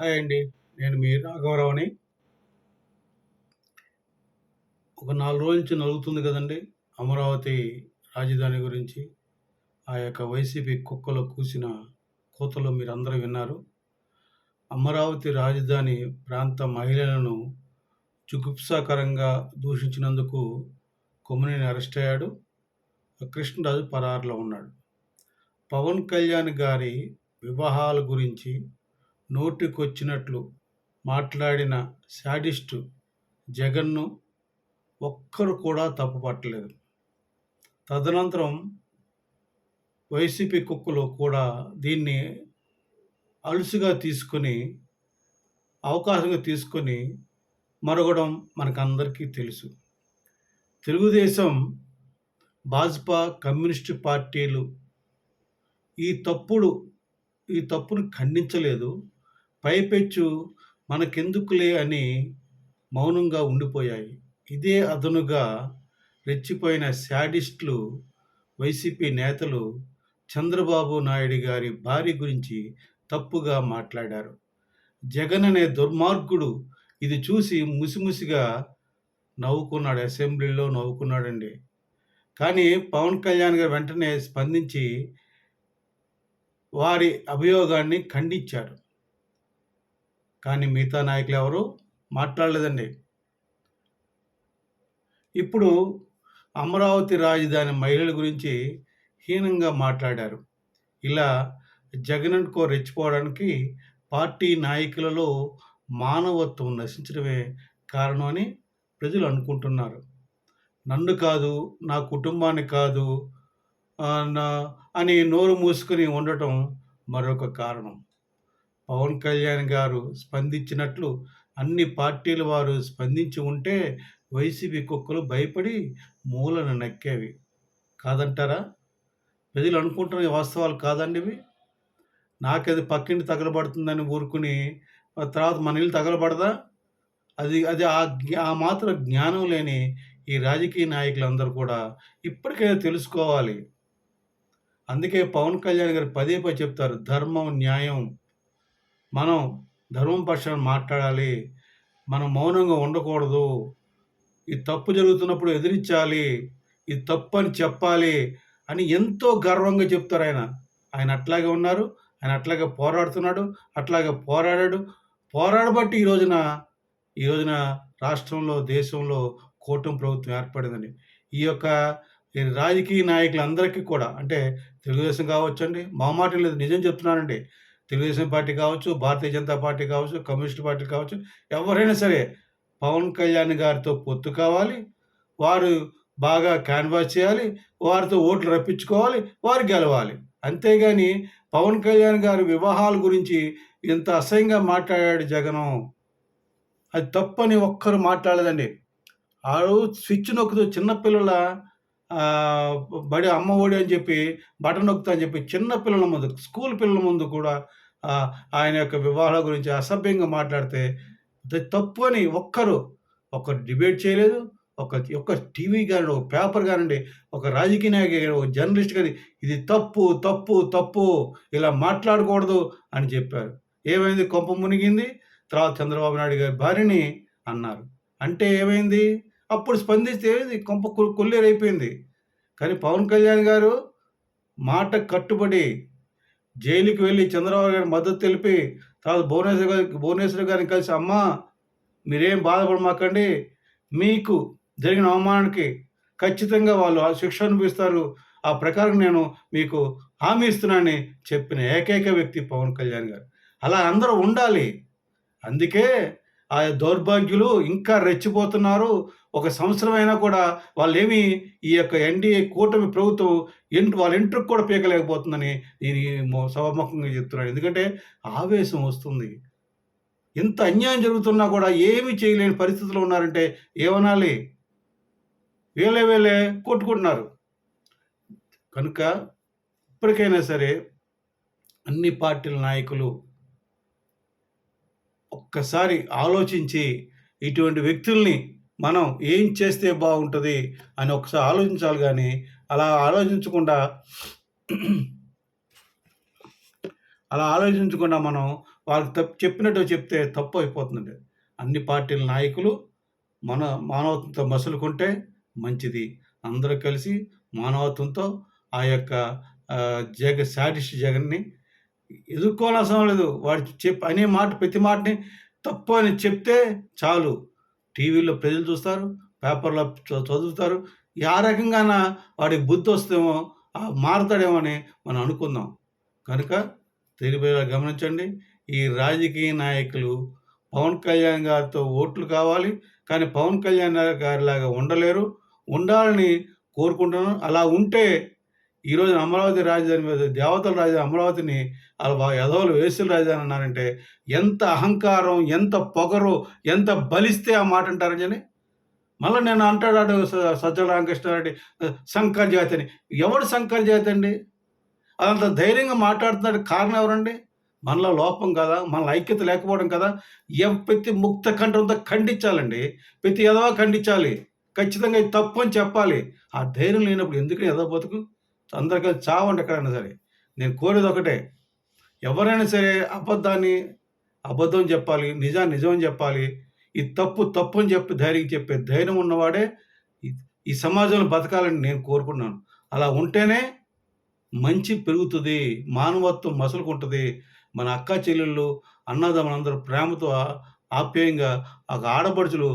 Hi అండి నేను మీ రాఘవరావుని ఒక నాలుగు రోజుల నుంచి నలుగుతుంది కదండి అమరావతి రాజధాని గురించి. ఆ యొక్క వైసీపీ కుక్కలో కూసిన కూతలో మీరు అందరూ విన్నారు. అమరావతి రాజధాని ప్రాంత మహిళలను జుగుప్సాకరంగా దూషించినందుకు కొమ్మునిని అరెస్ట్ అయ్యాడు. కృష్ణరాజు పరారులో ఉన్నాడు. పవన్ కళ్యాణ్ గారి వివాహాల గురించి నోటికొచ్చినట్లు మాట్లాడిన శాడిస్టు జగన్ను ఒక్కరు కూడా తప్పుపట్టలేదు. తదనంతరం వైసీపీ కుక్కలు కూడా దీన్ని అలుసుగా తీసుకొని అవకాశంగా తీసుకొని మరగడం మనకందరికీ తెలుసు. తెలుగుదేశం భాజపా కమ్యూనిస్టు పార్టీలు ఈ తప్పుడు ఈ తప్పును ఖండించలేదు. పైపెచ్చు మనకెందుకులే అని మౌనంగా ఉండిపోయాయి. ఇదే అదనుగా రెచ్చిపోయిన శాడిస్టులు వైసీపీ నేతలు చంద్రబాబు నాయుడు గారి భార్య గురించి తప్పుగా మాట్లాడారు. జగన్ అనే దుర్మార్గుడు ఇది చూసి ముసిముసిగా నవ్వుకున్నాడు అసెంబ్లీలో నవ్వుకున్నాడండి. కానీ పవన్ కళ్యాణ్ గారు వెంటనే స్పందించి వారి అభియోగాన్ని ఖండించారు. కానీ మిగతా నాయకులు ఎవరు మాట్లాడలేదండి. ఇప్పుడు అమరావతి రాజధాని మహిళల గురించి హీనంగా మాట్లాడారు. ఇలా జగన్ కో రెచ్చిపోవడానికి పార్టీ నాయకులలో మానవత్వం నశించడమే కారణం అని ప్రజలు అనుకుంటున్నారు. నన్ను కాదు నా కుటుంబాన్ని కాదు నా అని నోరు మూసుకొని ఉండటం మరొక కారణం. పవన్ కళ్యాణ్ గారు స్పందించినట్లు అన్ని పార్టీల వారు స్పందించి ఉంటే వైసీపీ కుక్కలు భయపడి మూలను నక్కేవి. కాదంటారా? ప్రజలు అనుకుంటున్న వాస్తవాలు కాదండి ఇవి. నాకది పక్కింటి తగలబడుతుందని ఊరుకుని తర్వాత మన ఇల్లు తగలబడదా? అది అది ఆ ఆ మాత్రం జ్ఞానం లేని ఈ రాజకీయ నాయకులందరూ కూడా ఇప్పటికైనా తెలుసుకోవాలి. అందుకే పవన్ కళ్యాణ్ గారు పదే పదే చెప్తారు ధర్మం న్యాయం మనం ధర్మం పక్షాన మాట్లాడాలి మనం మౌనంగా ఉండకూడదు ఈ తప్పు జరుగుతున్నప్పుడు ఎదిరించాలి ఇది తప్పు అని చెప్పాలి అని ఎంతో గర్వంగా చెప్తారు ఆయన. ఆయన అట్లాగే ఉన్నారు ఆయన అట్లాగే పోరాడుతున్నాడు అట్లాగే పోరాడాడు. పోరాడబట్టి ఈ రోజున ఈ రోజున రాష్ట్రంలో దేశంలో కూటమి ప్రభుత్వం ఏర్పడిందని. ఈ యొక్క రాజకీయ నాయకులందరికీ కూడా అంటే తెలుగుదేశం కావచ్చండి మా మాట లేదు నిజం చెప్తున్నానండి. తెలుగుదేశం పార్టీ కావచ్చు భారతీయ జనతా పార్టీ కావచ్చు కమ్యూనిస్ట్ పార్టీ కావచ్చు ఎవరైనా సరే పవన్ కళ్యాణ్ గారితో పొత్తు కావాలి వారు బాగా క్యాన్వాస్ చేయాలి వారితో ఓట్లు రప్పించుకోవాలి వారు గెలవాలి. అంతేగాని పవన్ కళ్యాణ్ గారి వివాహాల గురించి ఇంత అసహ్యంగా మాట్లాడాడు జగను. అది తప్పని ఒక్కరు మాట్లాడదండి. ఆ రోజు స్విచ్ నొక్కుతూ చిన్నపిల్లల బడి అమ్మ ఒడి అని చెప్పి బటన్ నొక్కుతా అని చెప్పి చిన్న పిల్లల ముందు స్కూల్ పిల్లల ముందు కూడా ఆయన యొక్క వివాహాల గురించి అసభ్యంగా మాట్లాడితే తప్పు అని ఒక్కరు ఒక్కరు డిబేట్ చేయలేదు ఒక ఒక టీవీ కానీ ఒక పేపర్ కానివ్వండి ఒక రాజకీయ నాయకు ఒక జర్నలిస్ట్ కానీ ఇది తప్పు తప్పు తప్పు ఇలా మాట్లాడకూడదు అని చెప్పారు. ఏమైంది? కొంప మునిగింది. తర్వాత చంద్రబాబు నాయుడు గారి భార్యని అన్నారు. అంటే ఏమైంది? అప్పుడు స్పందిస్తే కొంప కొల్లేరైపోయింది కానీ పవన్ కళ్యాణ్ గారు మాట కట్టుబడి జైలుకి వెళ్ళి చంద్రబాబు గారి మద్దతు తెలిపి తర్వాత భువనేశ్వర్ గారి భువనేశ్వర్ గారిని కలిసి అమ్మ మీరేం బాధపడమాకండి. మీకు జరిగిన అవమానానికి ఖచ్చితంగా వాళ్ళు ఆ శిక్ష అనిపిస్తారు ఆ ప్రకారం నేను మీకు హామీ ఇస్తున్నానని చెప్పిన ఏకైక వ్యక్తి పవన్ కళ్యాణ్ గారు. అలా అందరూ ఉండాలి. అందుకే ఆ దౌర్భాగ్యులు ఇంకా రెచ్చిపోతున్నారు. ఒక సంవత్సరం అయినా కూడా వాళ్ళు ఈ యొక్క ఎన్డీఏ కూటమి ప్రభుత్వం ఎంటు వాళ్ళ ఇంటికి కూడా పీకలేకపోతుందని నేను సభాముఖంగా చెప్తున్నాను ఎందుకంటే ఆవేశం వస్తుంది. ఇంత అన్యాయం జరుగుతున్నా కూడా ఏమి చేయలేని పరిస్థితులు ఉన్నారంటే ఏమనాలి? వేలే వేలే కొట్టుకుంటున్నారు. కనుక ఇప్పటికైనా సరే అన్ని పార్టీల నాయకులు ఒక్కసారి ఆలోచించి ఇటువంటి వ్యక్తుల్ని మనం ఏం చేస్తే బాగుంటుంది అని ఒకసారి ఆలోచించాలి కానీ అలా ఆలోచించకుండా అలా ఆలోచించకుండా మనం వాళ్ళకి తప్పు చెప్పినట్టు చెప్తే తప్పు అయిపోతుందండి. అన్ని పార్టీల నాయకులు మన మానవత్వంతో మసులుకుంటే మంచిది. అందరూ కలిసి మానవత్వంతో ఆ యొక్క జగ శాడిస్ట్ జగన్‌ని ఎదుర్కోనవసరం లేదు. వాడు చెప్ అనే మాట ప్రతి మాటని తప్పు అని చెప్తే చాలు. టీవీలో ప్రజలు చూస్తారు. పేపర్‌లో చదువుతారు. ఆ రకంగాన వాడికి బుద్ధి వస్తేమో మారతాడేమో అని మనం అనుకుందాం. కనుక తెలివిగా గమనించండి. ఈ రాజకీయ నాయకులు పవన్ కళ్యాణ్ గారితో ఓట్లు కావాలి. కానీ పవన్ కళ్యాణ్ గారిలాగా ఉండలేరు. ఉండాలని కోరుకుంటున్నాను. అలా ఉంటే ఈరోజు అమరావతి రాజధాని మీద దేవతల రాజధాని అమరావతిని ఆళ్ళు వా ఎదవలు రాజధాని అన్నారంటే ఎంత అహంకారం, ఎంత పొగరు, ఎంత బలిస్తే ఆ మాట అంటారని మళ్ళీ నేను అంటాడాడు స సజ్జల రామకృష్ణారెడ్డి శంకర్ జాతి అని. ఎవడు శంకర్ జాతి అండి? అదంత ధైర్యంగా మాట్లాడుతున్నాడు కారణం ఎవరండి? మనలో లోపం కదా! మన ఐక్యత లేకపోవడం కదా! ఎం ప్రతి ముక్త కంఠంతో ఖండించాలండి. ప్రతి ఎదవ ఖండించాలి. ఖచ్చితంగా ఇది తప్పు అని చెప్పాలి. ఆ ధైర్యం లేనప్పుడు ఎందుకు ఎదవ బతుకు? అందరికీ కలిసి చావండి ఎక్కడైనా సరే. నేను కోరేది ఒకటే. ఎవరైనా సరే అబద్ధాన్ని అబద్ధం చెప్పాలి. నిజాన్ని నిజం చెప్పాలి. ఈ తప్పు తప్పు అని చెప్పి ధైర్యం చెప్పే ధైర్యం ఉన్నవాడే ఈ సమాజంలో బతకాలని నేను కోరుకుంటున్నాను. అలా ఉంటేనే మంచి పెరుగుతుంది మానవత్వం మసులుకుంటుంది మన అక్క చెల్లెళ్ళు, అన్నదమ్ములందరూ ప్రేమతో ఆప్యాయంగా ఒక ఆడపడుచులు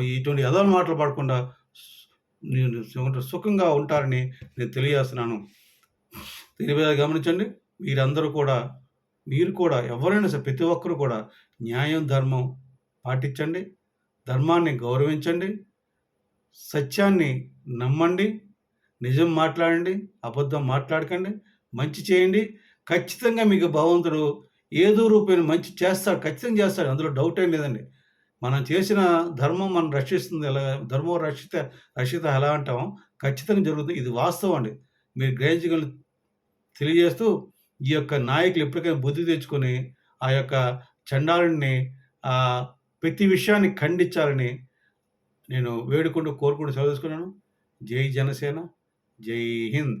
ఇటువంటి ఎదవని మాటలు పడకుండా నేను సుఖంగా ఉంటారని నేను తెలియజేస్తున్నాను. తెలివిగా గమనించండి. మీరందరూ కూడా మీరు కూడా ఎవరైనా సరే ప్రతి ఒక్కరు కూడా న్యాయం, ధర్మం పాటించండి. ధర్మాన్ని గౌరవించండి. సత్యాన్ని నమ్మండి. నిజం మాట్లాడండి. అబద్ధం మాట్లాడకండి. మంచి చేయండి. ఖచ్చితంగా మీకు భగవంతుడు ఏదో రూపేణ మంచి చేస్తాడు. ఖచ్చితంగా చేస్తాడు. అందులో డౌట్ ఏం లేదండి. మనం చేసిన ధర్మం మనం రక్షిస్తుంది ఎలా ధర్మం రక్షిత రక్షిత ఎలా అంటాం ఖచ్చితంగా జరుగుతుంది. ఇది వాస్తవం అండి. మీరు గ్రహించగల తెలియజేస్తూ ఈ యొక్క నాయకులు ఎప్పటికైనా బుద్ధి తెచ్చుకొని ఆ యొక్క చండాలని ప్రతి విషయాన్ని ఖండించాలని నేను వేడుకుంటూ, కోరుకుంటూ సెలవు జై జనసేన. జై హింద్.